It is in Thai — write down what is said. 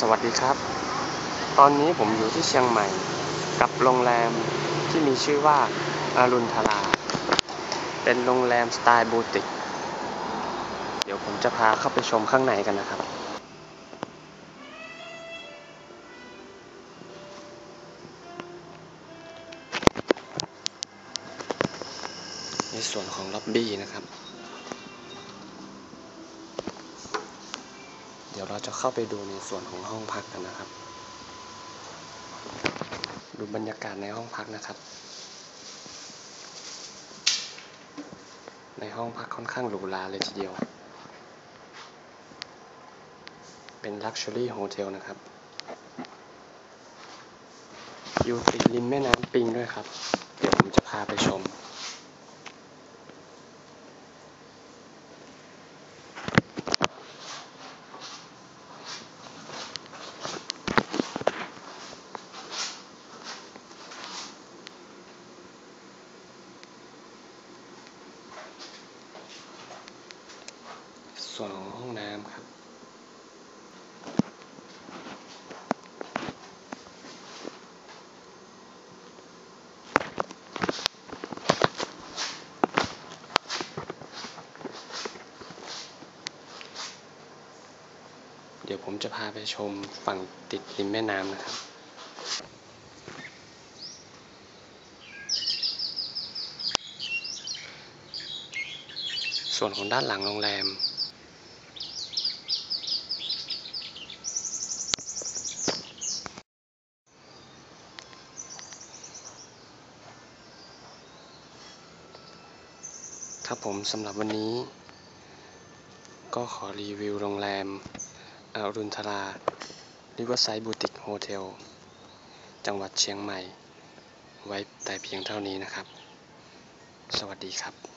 สวัสดีครับ ตอนนี้ผมอยู่ที่เชียงใหม่ กับโรงแรมที่มีชื่อว่าอารุณทรา เป็นโรงแรมสไตล์บูติก เดี๋ยวผมจะพาเข้าไปชมข้างในกันนะครับ ในส่วนของล็อบบี้นะครับ เดี๋ยวเราจะเข้าไปดูในส่วนของห้องพักกันนะครับ ดูบรรยากาศในห้องพักนะครับ ในห้องพักค่อนข้างหรูหราเลยทีเดียว เป็น Luxury Hotel นะครับ อยู่ติดริมแม่น้ำปิงด้วยครับ เดี๋ยวผมจะพาไปชม ส่วนของห้องน้ำครับเดี๋ยวผมจะพาไปชมฝั่งติดริมแม่น้ำนะครับ ส่วนของด้านหลังโรงแรม ครับผมสำหรับวันนี้ ก็ขอรีวิวโรงแรมอารุณทราริเวอร์ไซด์บูติกโฮเทล จังหวัดเชียงใหม่ ไว้แต่เพียงเท่านี้นะครับ สวัสดีครับ